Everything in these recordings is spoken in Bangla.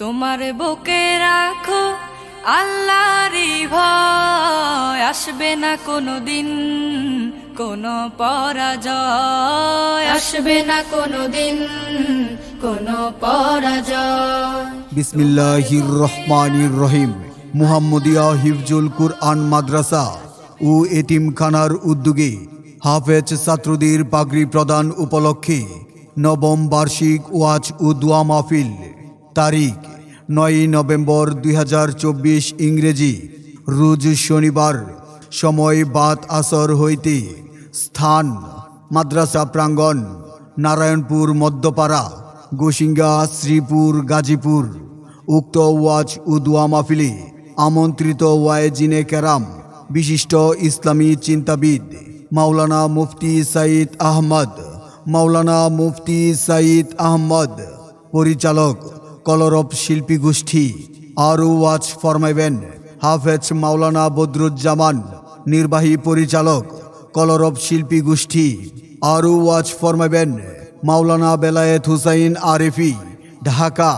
তোমার বুকে রাখো, আল্লাহরই ভয়। আসবে না কোনো দিন কোনো পরাজয়। আসবে না কোনো দিন কোনো পরাজয়। বিসমিল্লাহির রহমানির রহিম মুহাম্মদিয়া হিফজুল কুরআন মাদ্রাসা ও এতিমখানার উদ্যোগে হাফেজ ছাত্রদের পাগড়ি প্রদান উপলক্ষে নবম বার্ষিক ওয়াজ ও দোয়া মাহফিল। তারিখ নয় নভেম্বর দুই হাজার চব্বিশ ইংরেজি, রুজ শনিবার, সময় বাত আসর হইতে স্থান, মাদ্রাসা প্রাঙ্গণ, নারায়ণপুর, মধ্যপাড়া, গোসিঙ্গা, শ্রীপুর, গাজীপুর। উক্ত ওয়াজ উদুয়া মাহফিলে আমন্ত্রিত ওয়াইজিনে কেরাম, বিশিষ্ট ইসলামী চিন্তাবিদ মাওলানা মুফতি সাইদ আহমদ, মাওলানা মুফতি সাইদ আহমদ, পরিচালক কলরব শিল্পী গোষ্ঠী, আরও ওয়াজ ফরমাইবেন হাফেজ মাওলানা বদরুজ্জামান, নির্বাহী পরিচালক কলরব শিল্পী গোষ্ঠী, আরও ওয়াজ ফরমাইবেন মাওলানা বেলায়েত হুসাইন আরিফি, ঢাকা,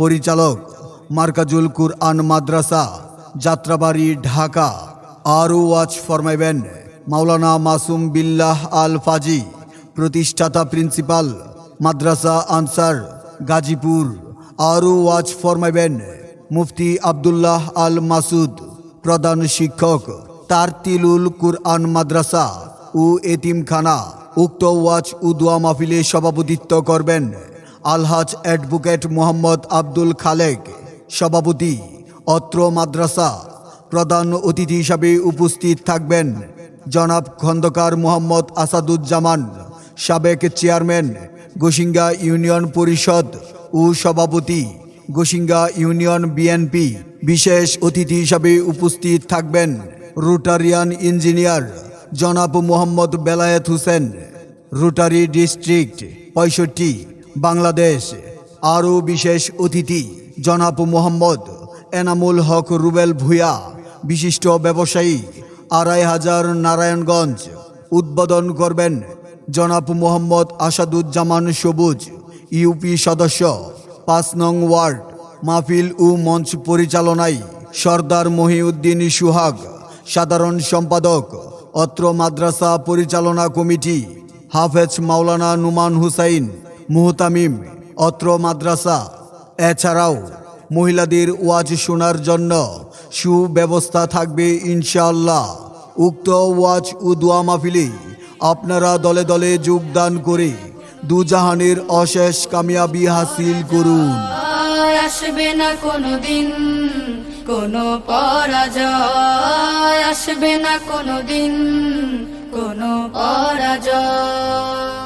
পরিচালক মার্কাজুল কুরআন মাদ্রাসা, যাত্রাবাড়ি, ঢাকা, আরও ওয়াজ ফরমাইবেন মাওলানা মাসুম বিল্লাহ আল ফাজি, প্রতিষ্ঠাতা প্রিন্সিপাল, মাদ্রাসা আনসার, গাজীপুর। আরও ওয়াজ ফরমাইবেন মুফতি আবদুল্লাহ আল মাসুদ প্রধান শিক্ষক, তারতিলুল কুরআন মাদ্রাসা ও এতিমখানা, উক্ত ওয়াজ উদুয়া মাহফিলে সভাপতিত্ব করবেন আলহাজ অ্যাডভোকেট মোহাম্মদ আব্দুল খালেক, সভাপতি, অত্র মাদ্রাসা, প্রধান অতিথি হিসাবে উপস্থিত থাকবেন জনাব খন্দকার মোহাম্মদ আসাদুজ্জামান, সাবেক চেয়ারম্যান গোসিঙ্গা ইউনিয়ন পরিষদ ও সভাপতি, গোসিঙ্গা ইউনিয়ন বিএনপি বিশেষ অতিথি হিসাবে উপস্থিত থাকবেন রোটারিয়ান ইঞ্জিনিয়ার জনাব মোহাম্মদ বেলায়েত হোসেন। রোটারি ডিস্ট্রিক্ট পঁয়ষট্টি, বাংলাদেশ। আরও বিশেষ অতিথি, জনাব মোহাম্মদ এনামুল হক রুবেল ভুয়া বিশিষ্ট ব্যবসায়ী, আড়াই হাজার নারায়ণগঞ্জ। উদ্বোধন করবেন জনাব মোহাম্মদ আসাদুজ্জামান সবুজ। ইউপি সদস্য। পাঁচ নং ওয়ার্ড, মাহফিল ও মঞ্চ পরিচালনায় সর্দার মহিউদ্দিন সুহাগ, সাধারণ সম্পাদক, অত্র মাদ্রাসা পরিচালনা কমিটি, হাফেজ মাওলানা নুমান হুসাইন, মুহতামিম, অত্র মাদ্রাসা। এছাড়াও মহিলাদের ওয়াজ শোনার জন্য সুব্যবস্থা থাকবে ইনশাআল্লাহ। উক্ত ওয়াজ ও দোয়া মাহফিলে আপনারা দলে দলে যোগদান করে দুজাহানের অশেষ কামিয়াবি হাসিল করুন। আসবে না কোনো দিন কোনো পরাজয়। আসবে না কোনো দিন কোনো পরাজয়।